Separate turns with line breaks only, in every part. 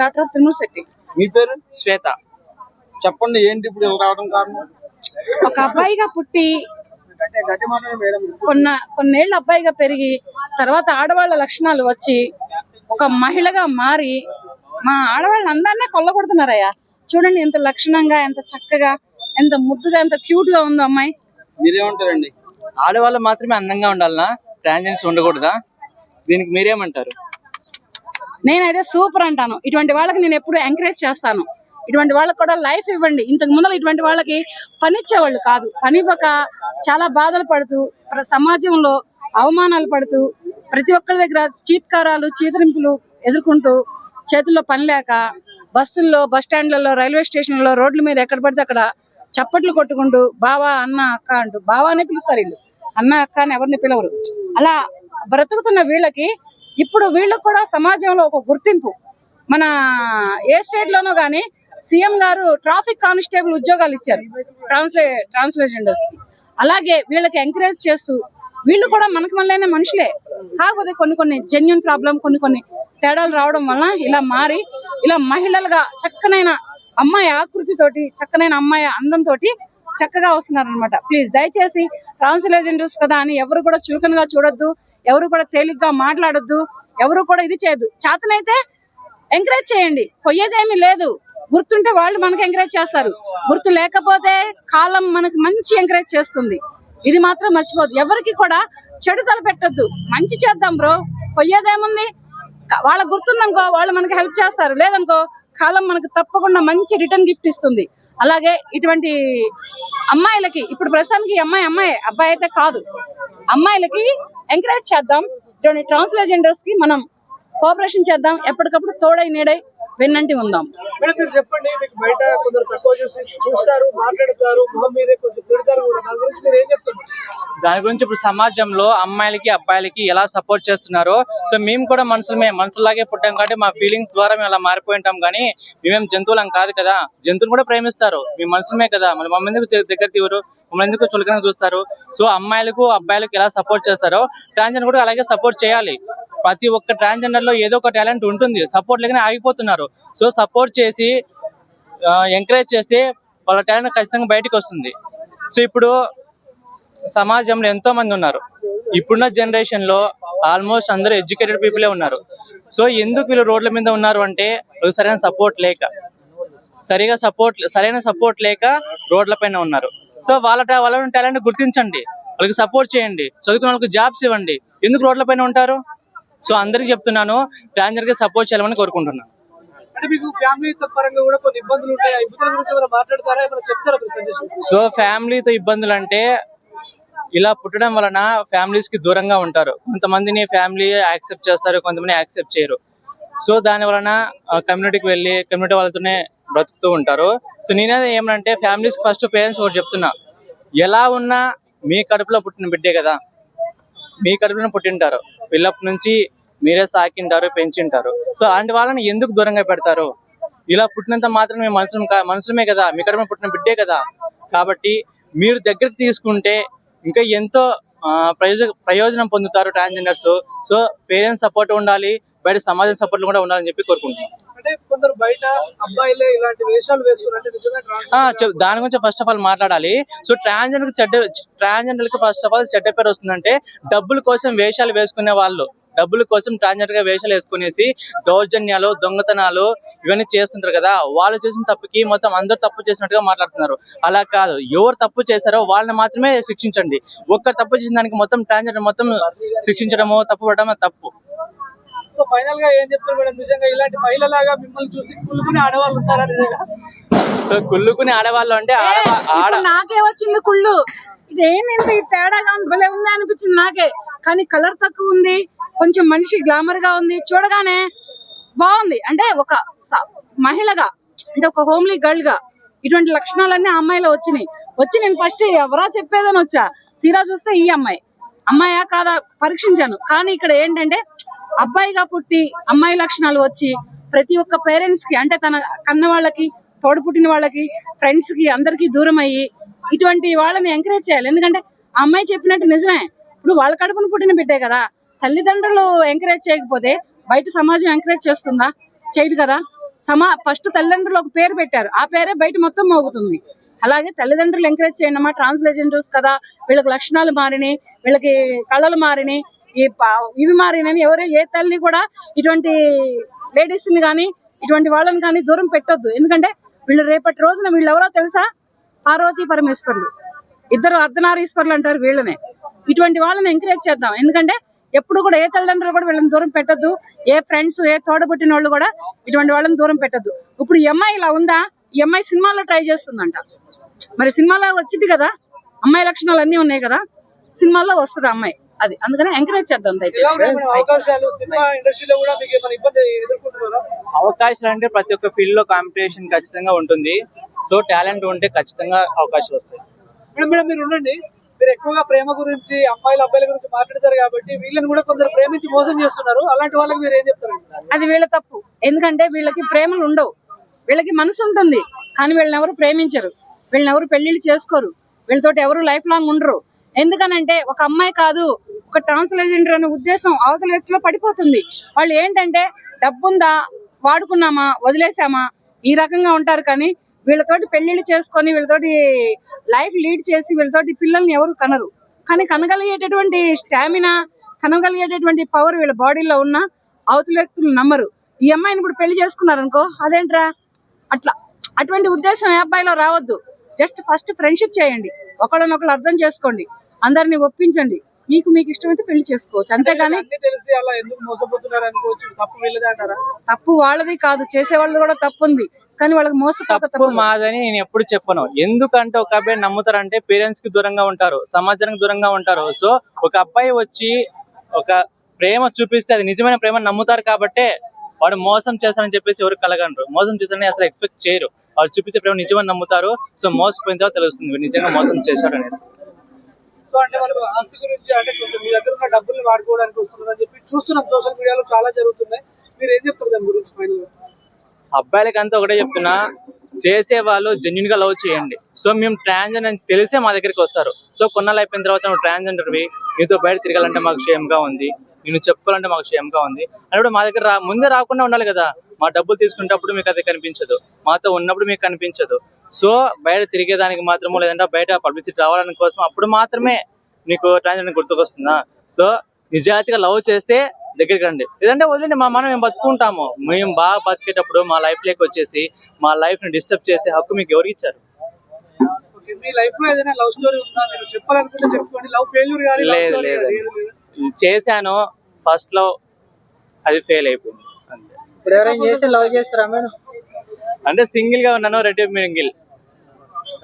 Doctor of Tirumala Shetty.
మీ పేరు?
శ్వేత.
చెప్పండి ఏంటి ఇప్పుడు ఇలా రావడం కారణం?
ఒక అబ్బాయిగా పుట్టి కొన్న కొన్నేళ్ళు అబ్బాయిగా పెరిగి తర్వాత ఆడవాళ్ళ లక్షణాలు వచ్చి ఒక మహిళగా మారి మా ఆడవాళ్ళని అందరినీ కొల్లగొడుతున్నారయ్యా. చూడండి ఎంత లక్షణంగా ఎంత చక్కగా ఎంత ముద్దుగా ఎంత క్యూట్గా ఉందో అమ్మాయి.
మీరేమంటారండి?
ఆడవాళ్ళు మాత్రమే అందంగా ఉండాలనా? ట్రాన్జెంట్స్ ఉండకూడదా? దీనికి మీరేమంటారు?
నేనైతే సూపర్ అంటాను. ఇటువంటి వాళ్ళకి నేను ఎప్పుడు ఎంకరేజ్ చేస్తాను. ఇటువంటి వాళ్ళకి కూడా లైఫ్ ఇవ్వండి. ఇంతకు ముందర ఇటువంటి వాళ్ళకి పనిచ్చేవాళ్ళు కాదు. పని చాలా బాధలు పడుతూ సమాజంలో అవమానాలు పడుతూ ప్రతి ఒక్కరి దగ్గర చీత్కారాలు చీతరింపులు ఎదుర్కొంటూ చేతుల్లో పని లేక బస్సుల్లో బస్ స్టాండ్లలో రైల్వే స్టేషన్లలో రోడ్ల మీద ఎక్కడ పడితే అక్కడ చప్పట్లు కొట్టుకుంటూ బావా అన్న అక్క అంటూ బావా అనే పిలుస్తారు వీళ్ళు. అన్న అక్క అని ఎవరిని పిలవరు. అలా బ్రతుకుతున్న వీళ్ళకి ఇప్పుడు వీళ్ళకు కూడా సమాజంలో ఒక గుర్తింపు. మన ఏ స్టేట్ లోనో కానీ సీఎం గారు ట్రాఫిక్ కానిస్టేబుల్ ఉద్యోగాలు ఇచ్చారు ట్రాన్స్లే ట్రాన్స్లేషనర్స్ అలాగే వీళ్ళకి ఎంకరేజ్ చేస్తూ వీళ్ళు కూడా మనకు మళ్ళీ మనుషులే. కాకపోతే కొన్ని కొన్ని జెన్యున్ ప్రాబ్లం కొన్ని కొన్ని తేడాలు రావడం వల్ల ఇలా మారి ఇలా మహిళలుగా చక్కనైన అమ్మాయి ఆకృతితోటి చక్కనైన అమ్మాయి అందంతో చక్కగా వస్తున్నారనమాట ప్లీజ్ దయచేసి ట్రాన్స్లేజెండర్స్ కదా అని ఎవరు కూడా చులకనగా చూడొద్దు ఎవరు కూడా తేలిగ్గా మాట్లాడొద్దు ఎవరు కూడా ఇది చేయదు చేతనైతే ఎంకరేజ్ చేయండి. పోయేదేమీ లేదు. గుర్తుంటే వాళ్ళు మనకి ఎంకరేజ్ చేస్తారు. గుర్తు లేకపోతే కాలం మనకి మంచి ఎంకరేజ్ చేస్తుంది. ఇది మాత్రం మర్చిపోదు ఎవరికి కూడా చెడు తలపెట్టద్దు మంచి చేద్దాం బ్రో. పోయేదేముంది వాళ్ళ గుర్తుందనుకో వాళ్ళు మనకి హెల్ప్ చేస్తారు. లేదనుకో కాలం మనకు తప్పకుండా మంచి రిటర్న్ గిఫ్ట్ ఇస్తుంది. అలాగే ఇటువంటి అమ్మాయిలకి ఇప్పుడు ప్రస్తుతానికి అమ్మాయి అమ్మాయి అబ్బాయి అయితే కాదు. అమ్మాయిలకి ఎంకరేజ్ చేద్దాం. ఇటువంటి ట్రాన్స్లేజెండర్స్కి మనం కోఆపరేషన్ చేద్దాం. ఎప్పటికప్పుడు తోడై నీడై వెన్నంటి ఉందాం.
చెప్పండి మీకు బయట కొందరు తక్కువ చూసి చూస్తారు మాట్లాడతారు మొహం మీదే కొంచెం తిడతారు కూడా. దాని గురించి మీరు ఏం చెప్తున్నారు
దాని గురించి ఇప్పుడు సమాజంలో అమ్మాయిలకి అబ్బాయిలకి ఎలా సపోర్ట్ చేస్తున్నారో సో మేము కూడా మనుషులమే మనుషులాగే పుట్టాం కాబట్టి మా ఫీలింగ్స్ ద్వారా మేము అలా మారిపోయి ఉంటాం. కానీ మేమేం జంతువులం కాదు కదా. జంతువులు కూడా ప్రేమిస్తారు. మేము మనుషులమే కదా. మరి మమ్మల్ని దగ్గర తీవరు మమ్మల్ని ఎందుకు చులకన చూస్తారు? సో అమ్మాయిలకు అబ్బాయిలకు ఎలా సపోర్ట్ చేస్తారో ట్రాన్స్జెండర్ కూడా అలాగే సపోర్ట్ చేయాలి. ప్రతి ఒక్క ట్రాన్స్జెండర్లో ఏదో ఒక టాలెంట్ ఉంటుంది. సపోర్ట్ లేకనే ఆగిపోతున్నారు. సో సపోర్ట్ చేసి ఎంకరేజ్ చేస్తే వాళ్ళ టాలెంట్ ఖచ్చితంగా బయటకు వస్తుంది. సో ఇప్పుడు సమాజంలో ఎంతో మంది ఉన్నారు. ఇప్పుడున్న జనరేషన్లో ఆల్మోస్ట్ అందరూ ఎడ్యుకేటెడ్ పీపులే ఉన్నారు. సో ఎందుకు వీళ్ళు రోడ్ల మీద ఉన్నారు అంటే సరైన సపోర్ట్ లేక. సరిగా సపోర్ట్ సరైన సపోర్ట్ లేక రోడ్ల పైన ఉన్నారు. సో వాళ్ళ వాళ్ళ టాలెంట్ గుర్తించండి. వాళ్ళకి సపోర్ట్ చేయండి. చదువుకున్న వాళ్ళకి జాబ్స్ ఇవ్వండి. ఎందుకు రోడ్ల పైన ఉంటారు? సో అందరికి చెప్తున్నాను ట్రాన్స్జెండర్కి సపోర్ట్ చేయాలని కోరుకుంటున్నాను. సో ఫ్యామిలీతో ఇబ్బందులు అంటే ఇలా పుట్టడం వలన ఫ్యామిలీస్కి దూరంగా ఉంటారు. కొంతమందిని ఫ్యామిలీ యాక్సెప్ట్ చేస్తారు కొంతమంది యాక్సెప్ట్ చేయరు. సో దాని వలన కమ్యూనిటీకి వెళ్ళి కమ్యూనిటీ వాళ్ళతోనే బ్రతుకుతూ ఉంటారు. సో నేనేది ఏమంటే ఫ్యామిలీస్ ఫస్ట్ పేరెంట్స్ ఒకటి చెప్తున్నా. ఎలా ఉన్నా మీ కడుపులో పుట్టిన బిడ్డే కదా. మీ కడుపులో పుట్టింటారు. పిల్లప్పటి నుంచి మీరే సాకింటారు పెంచింటారు. సో అలాంటి వాళ్ళని ఎందుకు దూరంగా పెడతారు? ఇలా పుట్టినంత మాత్రం మేము మనుషులు మనుషులమే కదా మీ కడుపున పుట్టిన బిడ్డే కదా. కాబట్టి మీరు దగ్గరికి తీసుకుంటే ఇంకా ఎంతో ఆ, ప్రయోజన ప్రయోజనం పొందుతారు ట్రాన్స్జెండర్స్. సో పేరెంట్స్ సపోర్ట్ ఉండాలి బయట సమాజం సపోర్ట్ కూడా ఉండాలని చెప్పి కోరుకుంటున్నాను దాని గురించి ఫస్ట్ ఆఫ్ ఆల్ మాట్లాడాలి. సో ట్రాన్స్జెండర్ చెడ్డ ట్రాన్స్జెండర్కి ఫస్ట్ ఆఫ్ ఆల్ చెడ్డ పేరు వస్తుందంటే డబ్బుల కోసం వేషాలు వేసుకునే వాళ్ళు. డబ్బుల కోసం ట్రాన్స్జెండర్గా వేషాలు వేసుకునేసి దౌర్జన్యాలు దొంగతనాలు ఇవన్నీ చేస్తుంటారు కదా వాళ్ళు చేసిన తప్పుకి మొత్తం అందరు తప్పు చేసినట్టుగా మాట్లాడుతున్నారు. అలా కాదు. ఎవరు తప్పు చేశారో వాళ్ళని మాత్రమే శిక్షించండి. ఒక్కరు తప్పు చేసిన దానికి మొత్తం ట్రాన్స్జెండర్ మొత్తం శిక్షించడమో తప్పు పడడమో తప్పు.
సో ఫైనల్గా ఏం చెప్తారు మేడం? నిజంగా ఇలాంటి మహిళలాగా మిమ్మల్ని చూసి కులుకునే ఆడవాళ్ళు నిజంగా?
సో కుళ్ళుకుని ఆడవాళ్ళు అంటే ఆడ
నాకే వచ్చింది కుళ్ళు. ఇదేంటి తేడాగా ఉంది? భలే ఉంది అనిపించింది నాకే. కానీ కలర్ తక్కువ ఉంది. కొంచెం మనిషి గ్లామర్గా ఉంది చూడగానే బాగుంది. అంటే ఒక మహిళగా అంటే ఒక హోమ్లీ గర్ల్గా ఇటువంటి లక్షణాలన్నీ ఆ అమ్మాయిలో వచ్చినాయి. వచ్చి నేను ఫస్ట్ ఎవరా చెప్పేదని వచ్చా? తీరా చూస్తే ఈ అమ్మాయి. అమ్మాయా కాదా? పరీక్షించాను. కానీ ఇక్కడ ఏంటంటే అబ్బాయిగా పుట్టి అమ్మాయి లక్షణాలు వచ్చి ప్రతి ఒక్క పేరెంట్స్కి అంటే తన కన్న వాళ్ళకి తోడు పుట్టిన వాళ్ళకి ఫ్రెండ్స్కి అందరికి దూరం అయ్యి ఇటువంటి వాళ్ళని ఎంకరేజ్ చేయాలి. ఎందుకంటే ఆ అమ్మాయి చెప్పినట్టు నిజమే. ఇప్పుడు వాళ్ళ కడుపును పుట్టిన బిడ్డే కదా. తల్లిదండ్రులు ఎంకరేజ్ చేయకపోతే బయట సమాజం ఎంకరేజ్ చేస్తుందా? చేయదు కదా. సమా ఫస్ట్ తల్లిదండ్రులు ఒక పేరు పెట్టారు. ఆ పేరే బయట మొత్తం మోగుతుంది. అలాగే తల్లిదండ్రులు ఎంకరేజ్ చేయండి. అమ్మా ట్రాన్స్లేజెండర్స్ కదా. వీళ్ళకి లక్షణాలు మారినాయి. వీళ్ళకి కళలు మారినాయి. ఈ పా- ఇవి మారినని ఎవరు ఏ తల్లి కూడా ఇటువంటి లేడీస్ని కానీ ఇటువంటి వాళ్ళని కానీ దూరం పెట్టొద్దు. ఎందుకంటే వీళ్ళు రేపటి రోజున వీళ్ళు ఎవరో తెలుసా? పార్వతీ పరమేశ్వర్లు. ఇద్దరు అర్ధనారీశ్వర్లు అంటారు వీళ్ళనే. ఇటువంటి వాళ్ళని ఎంకరేజ్ చేద్దాం. ఎందుకంటే ఎప్పుడు కూడా ఏ తల్లిదండ్రులు కూడా వీళ్ళని దూరం పెట్టద్దు. ఏ ఫ్రెండ్స్ ఏ తోడబుట్టిన వాళ్ళు కూడా ఇటువంటి వాళ్ళని దూరం పెట్టద్దు. ఇప్పుడు ఈ అమ్మాయి ఇలా ఉందా? ఈ అమ్మాయి సినిమాలో ట్రై చేస్తుందంట. మరి సినిమాలో వచ్చింది కదా? అమ్మాయి లక్షణాలు అన్ని ఉన్నాయి కదా? సినిమాల్లో వస్తుంది అమ్మాయి. అది అందుకని ఎంకరేజ్ చేద్దాం
అవకాశాలు
అంటే ప్రతి ఒక్క ఫీల్డ్లో కాంపిటీషన్ ఖచ్చితంగా ఉంటుంది. సో టాలెంట్ ఉంటే ఖచ్చితంగా అవకాశాలు వస్తాయి.
మేడం మేడం మీరు ఉండండి. మీరు ఎక్కువగా ప్రేమ గురించి అమ్మాయిల అబ్బాయిల గురించి మాట్లాడతారు కాబట్టి వీళ్ళని కూడా కొందరు ప్రేమించి మోసం చేస్తున్నారు. అలాంటి వాళ్ళకి మీరు ఏం చెప్తారు?
అది వీళ్ళ తప్పు. ఎందుకంటే వీళ్ళకి ప్రేమలు ఉండవు. వీళ్ళకి మనసు ఉంటుంది. కానీ వీళ్ళని ఎవరు ప్రేమించరు. వీళ్ళని ఎవరు పెళ్ళిళ్ళు చేసుకోరు. వీళ్ళతోటి ఎవరు లైఫ్ లాంగ్ ఉండరు. ఎందుకనంటే ఒక అమ్మాయి కాదు ఒక ట్రాన్స్లేజెండర్ అనే ఉద్దేశం అవతల వ్యక్తిలో పడిపోతుంది. వాళ్ళు ఏంటంటే డబ్బుందా? వాడుకున్నామా? వదిలేసామా? ఈ రకంగా ఉంటారు కానీ వీళ్ళతోటి పెళ్ళిళ్ళు చేసుకొని వీళ్ళతోటి లైఫ్ లీడ్ చేసి వీళ్ళతోటి పిల్లల్ని ఎవరు కనరు. కానీ కనగలిగేటటువంటి స్టామినా కనగలిగేటటువంటి పవర్ వీళ్ళ బాడీలో ఉన్న అవతల వ్యక్తులు నమ్మరు. ఈ అమ్మాయిని ఇప్పుడు పెళ్ళి చేసుకున్నారు అనుకో అదేంట్రా? అట్లా. అటువంటి ఉద్దేశం ఏ అబ్బాయిలో రావద్దు. జస్ట్ ఫస్ట్ ఫ్రెండ్షిప్ చేయండి. ఒకళ్ళనొకళ్ళు అర్థం చేసుకోండి. అందరిని ఒప్పించండి. మీకు మీకు ఇష్టమైతే పెళ్ళి చేసుకోవచ్చు. అంతేగాని
తప్పు వీళ్ళదే అంటారా?
తప్పు వాళ్ళది కాదు. చేసే వాళ్ళది కూడా తప్పు ఉంది కానీ వాళ్ళకి
తప్పు మాదని నేను ఎప్పుడు చెప్పను. ఎందుకంటే ఒక అబ్బాయి నమ్ముతారంటే పేరెంట్స్కి దూరంగా ఉంటారు సమాజానికి దూరంగా ఉంటారు. సో ఒక అబ్బాయి వచ్చి ఒక ప్రేమ చూపిస్తే అది నిజమైన ప్రేమ నమ్ముతారు కాబట్టే వాడు మోసం చేస్తారని చెప్పేసి ఎవరు కలగండ్రు మోసం చేస్తారని అసలు ఎక్స్పెక్ట్ చేయరు. వాడు చూపించే ప్రేమ నిజమని నమ్ముతారు. సో మోసపోయిన తర్వాత తెలుస్తుంది వీడు నిజంగా మోసం చేశాడు అనేసి.
సో అంటే వాళ్ళు ఆస్తి గురించి అంటే కొంచెం మీ దగ్గర ఉన్న డబ్బుల్ని వాడుకోవడానికి వస్తున్నారు అని చెప్పి చూస్తున్నాం. సోషల్ మీడియాలో చాలా జరుగుతున్నాయి. మీరు ఏం చెప్తారు దాని గురించి ఫైనల్
అబ్బాయిలకి అంతా ఒకటే చెప్తున్నా చేసే వాళ్ళు జెన్యున్గా లవ్ చేయండి. సో మేము ట్రాన్స్జెండర్ అని తెలిసే మా దగ్గరికి వస్తారు. సో కొన్నాళ్ళు అయిపోయిన తర్వాత నువ్వు ట్రాన్స్జెండర్వి నీతో బయట తిరగాలంటే మాకు క్షేమంగా ఉంది. నేను చెప్పుకోవాలంటే మాకు క్షేమంగా ఉంది. అన్నప్పుడు మా దగ్గర రా ముందే రాకుండా ఉండాలి కదా. మా డబ్బులు తీసుకునేటప్పుడు మీకు అది కనిపించదు. మాతో ఉన్నప్పుడు మీకు కనిపించదు. సో బయట తిరిగేదానికి మాత్రమో లేదంటే బయట పబ్లిసిటీ రావడానికి కోసం అప్పుడు మాత్రమే నీకు ట్రాన్స్జెండర్ గుర్తుకొస్తుందా? సో నిజాయితీగా లవ్ చేస్తే దగ్గరికి రండి. లేదంటే వదిలేండి మా మనం మేము బతుకుంటాము. మేము బాగా బతికేటప్పుడు మా లైఫ్లోకి వచ్చేసి మా లైఫ్ని డిస్టర్బ్ చేసే హక్కు మీకు ఎవరికి ఇచ్చారు?
ఓకే మీ లైఫ్లో ఏదైనా లవ్ స్టోరీ ఉందా? మీరు చెప్పాలనుకుంటే చెప్పుకోండి. లవ్ ఫెయిల్యూర్ కానీ లవ్
లేదు, చేశాను ఫస్ట్లో అది ఫెయిల్ అయిపోయింది. అంతే
ఇప్పుడు ఎవరైనా చేసి లవ్ చేస్తారా మేడం?
అంటే సింగిల్గా ఉన్నాను రెడీ మింగిల్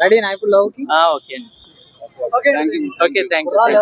రెడీనా ఇప్పుడు లవ్కి?
ఓకే అండి. Okay thank you